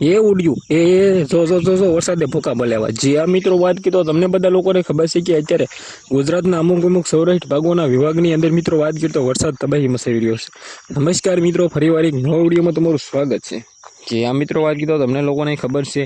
એ ઉડ્યું. એ જો જો જો જો, વરસાદે ભૂકા બોલાવ્યા. જે આ મિત્રો વાત કીધો, તમને બધા લોકોને ખબર છે કે અત્યારે ગુજરાતના અમુક અમુક સૌરાષ્ટ્ર ભાગોના વિભાગની અંદર મિત્રો વાત કરતો વરસાદ તબાહી મચાવી રહ્યો છે. નમસ્કાર મિત્રો ફરીવાર એક નવા વિડીયોમાં તમારું સ્વાગત છે. જે આ મિત્રો વાત કીધો, તમને લોકોને ખબર છે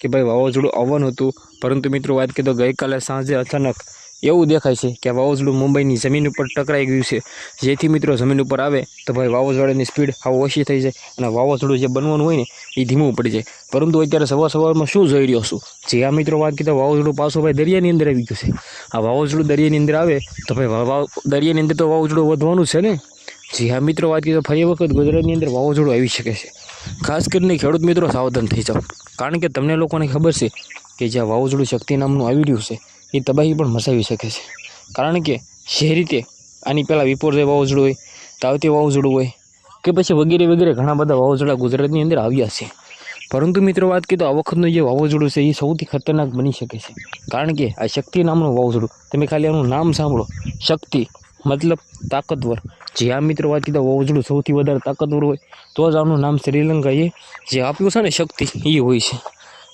કે ભાઈ વાવાઝોડું આવવાનું હતું, પરંતુ મિત્રો વાત કીધો, ગઈકાલે સાંજે અચાનક એવું દેખાય છે કે વાવાઝોડું મુંબઈની જમીન ઉપર ટકરાઈ ગયું છે. જેથી મિત્રો જમીન ઉપર આવે તો ભાઈ વાવાઝોડાની સ્પીડ આવું ઓછી થઈ જાય અને વાવાઝોડું જે બનવાનું હોય ને એ ધીમું પડી જાય. પરંતુ અત્યારે સવાર સવારમાં શું જોઈ રહ્યો છું? જે આ મિત્રો વાત કીધા વાવાઝોડું પાછું ભાઈ દરિયાની અંદર આવી ગયું છે. આ વાવાઝોડું દરિયાની અંદર આવે તો ભાઈ દરિયાની અંદર તો વાવાઝોડું વધવાનું છે ને? જી હા મિત્રો વાત કીધો ફરી વખત ગુજરાતની અંદર વાવાઝોડું આવી શકે છે. ખાસ કરીને ખેડૂત મિત્રો સાવધાન થઈ જાઓ. કારણ કે તમને લોકોને ખબર છે કે જ્યાં વાવાઝોડું શક્તિ નામનું આવી રહ્યું છે એ તબાહી પણ મચાવી શકે છે. કારણ કે જે રીતે આની પહેલાં વિપોરજય વાવાઝોડું હોય તાવતી વાવાઝોડું હોય કે પછી વગેરે વગેરે ઘણા બધા વાવાઝોડા ગુજરાતની અંદર આવ્યા છે. પરંતુ મિત્રો વાત કરીએ તો આ વખતનું જે વાવાઝોડું છે, એ સૌથી ખતરનાક બની શકે છે. કારણ કે આ શક્તિ નામનું વાવાઝોડું, તમે ખાલી આનું નામ સાંભળો. શક્તિ મતલબ તાકતવર. જે આ મિત્રો વાત કીધા વાવાઝોડું સૌથી વધારે તાકતવર હોય, તો જ આનું નામ શ્રીલંકાએ જે આપ્યું છે ને શક્તિ, એ હોય છે.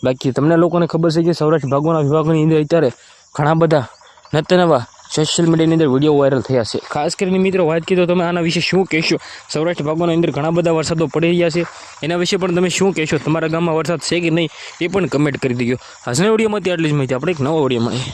બાકી તમને લોકોને ખબર છે કે સૌરાષ્ટ્ર ભાગોના વિભાગની અંદર અત્યારે ઘણા બધા નત નવા સોશિયલ મીડિયાની અંદર વીડિયો વાયરલ થયા છે. ખાસ કરીને મિત્રો વાત કીધો તમે આના વિશે શું કહેશો? સૌરાષ્ટ્ર ભાગોની અંદર ઘણા બધા વરસાદો પડી રહ્યા છે. એના વિશે પણ તમે શું કહેશો? તમારા ગામમાં વરસાદ છે કે નહીં, એ પણ કમેન્ટ કરી દીધો આજના વિડીયોમાંથી આટલી જ માહિતી. આપણે એક નવો વીડિયો મળીએ